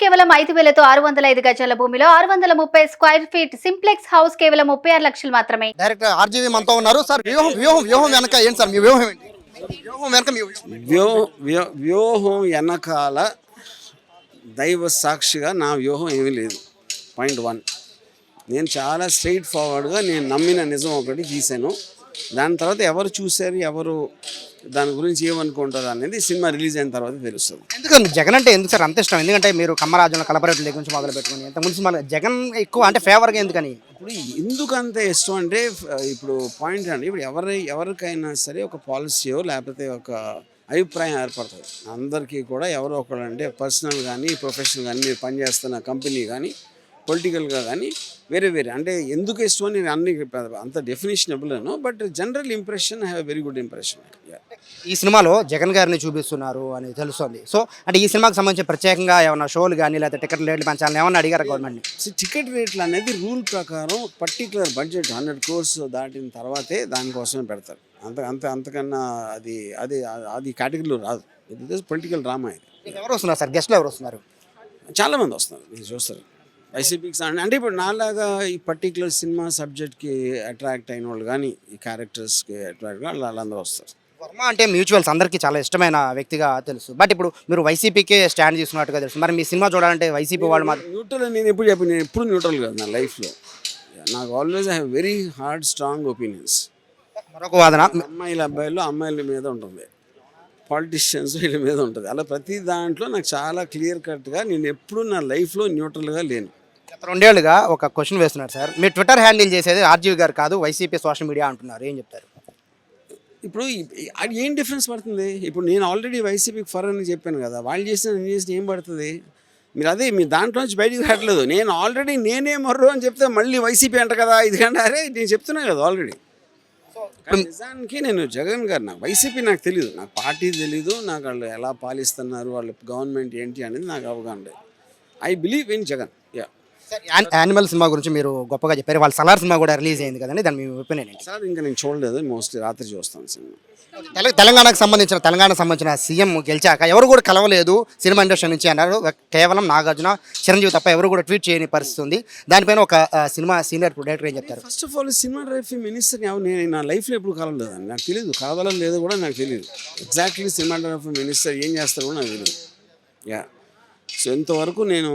కేవలం ఐదు వేలతో ఆరు వందల ఐదు గజాల భూమిలో ఆరు వందల ముప్పై స్క్వేర్ ఫీట్ సింప్లెక్స్ హౌస్ కేవలం ముప్పై ఆరు లక్షలు మాత్రమే. డైరెక్టర్ ఆర్జీవీ మనతో ఉన్నారు. సార్ వ్యూహం వ్యూహం వ్యూహం వెనక ఏంటి సార్? మీ వ్యూహం ఏంటి? వ్యూహం వెనక మీ వ్యూహం. వ్యూహం వ్యూ- వ్యూహం వెనకాల దైవ సాక్షిగా నా వ్యూహం ఏమీ లేదు. Point one. నేను చాలా స్ట్రైట్ ఫార్వర్డ్గా నేను నమ్మిన నిజం ఒకటి తీశాను దాని తర్వాత ఎవరు చూశారు ఎవరు దాని గురించి ఏమనుకుంటారు అనేది సినిమా రిలీజ్ అయిన తర్వాత తెలుస్తుంది. ఎందుకండి జగన్ అంటే ఎందుకు సార్ అంత ఇష్టం? ఎందుకంటే మీరు కమ్మరాజుల దగ్గర నుంచి మొదలు పెట్టుకుని ఇంతకుముందు సినిమాలు జగన్ ఎక్కువ అంటే ఫేవర్గా ఎందుకని? ఇప్పుడు ఎందుకు అంత ఇష్టం అంటే ఇప్పుడు పాయింట్ అండి. ఇప్పుడు ఎవరి ఎవరికైనా సరే ఒక పాలసీయో లేకపోతే ఒక అభిప్రాయం ఏర్పడుతుంది. అందరికీ కూడా ఎవరో ఒకరు అంటే పర్సనల్ కానీ ప్రొఫెషనల్ కానీ మీరు పనిచేస్తున్న కంపెనీ కానీ పొలిటికల్గా కానీ వేరే వేరే. అంటే ఎందుకు ఇష్టం అని నేను అన్ని అంత డెఫినేషన్ ఇవ్వలేను. But general impression have very good impression ఈ సినిమాలో జగన్ గారిని చూపిస్తున్నారు అని తెలుస్తుంది. సో అంటే ఈ సినిమాకి సంబంధించి ప్రత్యేకంగా ఏమైనా షోలు కానీ లేకపోతే టికెట్ రేట్లు పెంచాలని ఏమన్నా అడిగారు గవర్నమెంట్ టికెట్ రేట్లు అనేది రూల్ ప్రకారం పర్టికులర్ బడ్జెట్ హండ్రెడ్ క్రోర్స్ దాటిన తర్వాతే దానికోసమే పెడతారు. అంత అంత అంతకన్నా అది అది అది కేటగిరీలో రాదు. ఇది పొలిటికల్ డ్రామా ఇది. ఎవరు వస్తున్నారు సార్? గెస్ట్లు ఎవరు వస్తున్నారు? చాలామంది వస్తున్నారు. మీరు చూస్తారు. వైసీపీకి అంటే ఇప్పుడు నాలాగా ఈ పర్టికులర్ సినిమా సబ్జెక్ట్కి అట్రాక్ట్ అయిన వాళ్ళు కానీ ఈ క్యారెక్టర్స్కి అట్రాక్ట్ వాళ్ళు వాళ్ళందరూ వస్తారు. వర్మ అంటే మ్యూచువల్స్ అందరికీ చాలా ఇష్టమైన వ్యక్తిగా తెలుసు. బట్ ఇప్పుడు మీరు వైసీపీకే స్టాండ్ తీసుకున్నట్టుగా తెలుసు. మరి మీ సినిమా చూడాలంటే వైసీపీ వాళ్ళు మాత్రం న్యూట్రల్ నేను ఎప్పుడు చెప్పి నేను ఎప్పుడు న్యూట్రల్ కాదు నా లైఫ్లో నాకు always I have very hard strong opinions మరొక వాదన అమ్మాయిల అబ్బాయిలు అమ్మాయిల మీద ఉంటుంది. పాలిటిషియన్స్ వీళ్ళ మీద ఉంటుంది. అలా ప్రతి దాంట్లో నాకు చాలా క్లియర్ కట్గా నేను ఎప్పుడు నా లైఫ్లో న్యూట్రల్గా లేను. గత రెండేళ్ళుగా ఒక క్వశ్చన్ వేస్తున్నారు సార్. మీ ట్విట్టర్ హ్యాండిల్ చేసేది ఆర్జీవి గారు కాదు వైసీపీ సోషల్ మీడియా అంటున్నారు. ఏం చెప్తారు? ఇప్పుడు ఏం డిఫరెన్స్ పడుతుంది? ఇప్పుడు నేను ఆల్రెడీ వైసీపీకి ఫర్ అని చెప్పాను కదా వాళ్ళు చేసిన నేను చేసిన ఏం పడుతుంది? మీరు అదే మీ దాంట్లో నుంచి బయటికి రావట్లేదు. నేను ఆల్రెడీ నేనే మర్రు అని చెప్తే మళ్ళీ వైసీపీ అంట కదా ఇది కంటే అరే నేను చెప్తున్నా కదా ఆల్రెడీ. నిజానికి నేను జగన్ గారు నాకు వైసీపీ నాకు తెలియదు నాకు పార్టీ తెలీదు. నాకు వాళ్ళు ఎలా పాలిస్తున్నారు వాళ్ళ గవర్నమెంట్ ఏంటి అనేది నాకు అవగాహన లేదు. I believe in Jagan. Animal cinema గురించి మీరు గొప్పగా చెప్పారు. వాళ్ళ సలార్ సినిమా కూడా రిలీజ్ అయింది కదండి దాని మీ ఒపీనియన్ ఏంటి? సార్ ఇంకా నేను చూడలేదు మోస్ట్లీ రాత్రి చూస్తాను సినిమా. తెల- తెలంగాణకు సంబంధించిన తెలంగాణకు సంబంధించిన సీఎం గెలిచాక ఎవరు కూడా కలవలేదు సినిమా ఇండస్ట్రీ నుంచి అన్నారు. కేవలం నాగార్జున చిరంజీవి తప్ప ఎవరు కూడా ట్వీట్ చేయని పరిస్థితి ఉంది. దానిపైన ఒక సినిమా సీనియర్ డైరెక్టర్ ఏం చెప్తారు? First of all cinematography minister ఎవరు నేను నా లైఫ్లో ఎప్పుడు కలవలేదండి. నాకు తెలియదు కావాలో లేదో కూడా నాకు తెలియదు ఎగ్జాక్ట్లీ సినిమాటోగ్రఫీ మినిస్టర్ ఏం చేస్తారో కూడా నాకు తెలియదు యా సో ఇంతవరకు నేను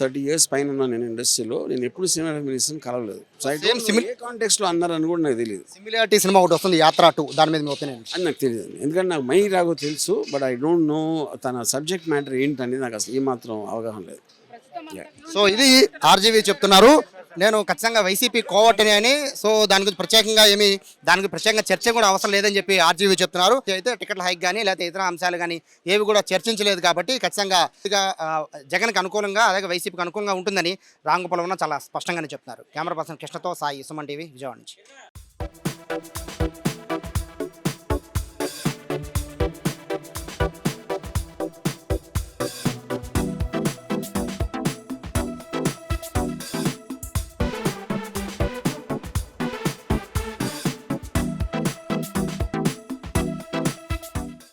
థర్టీ ఇయర్స్ పైన ఉన్నాను నేను ఇండస్ట్రీలో. నేను ఎప్పుడు సినిమాటోగ్రఫీ మినిస్టర్ని కలవలేదు. సో ఏ కాంటెక్స్లో అన్నారని కూడా నాకు తెలియదు సిమిలారిటీ సినిమా ఒకటి వస్తుంది యాత్ర టూ దాని మీద ఒపీనియన్ అని నాకు తెలియదు ఎందుకంటే నాకు మై రాగో తెలుసు బట్ ఐ డోంట్ నో తన సబ్జెక్ట్ మ్యాటర్ ఏంటనేది నాకు అసలు ఏమాత్రం అవగాహన లేదు. సో ఇది ఆర్జీవీ చెప్తున్నారు. నేను ఖచ్చితంగా వైసీపీ కోవటని అని సో దాని గురించి ప్రత్యేకంగా ఏమి దాని గురించి ప్రత్యేకంగా చర్చ కూడా అవసరం లేదని చెప్పి ఆర్జీవీ చెప్తున్నారు. అయితే టికెట్ల హైక్ కానీ లేకపోతే ఇతర అంశాలు కానీ ఏవి కూడా చర్చించలేదు కాబట్టి ఖచ్చితంగా జగన్కి అనుకూలంగా అలాగే వైసీపీకి అనుకూలంగా ఉంటుందని రాంగోపాల్ చాలా స్పష్టంగానే చెప్తున్నారు. కెమెరా పర్సన్ కృష్ణతో సాయి సుమన్ టీవీ విజయవాడ నుంచి.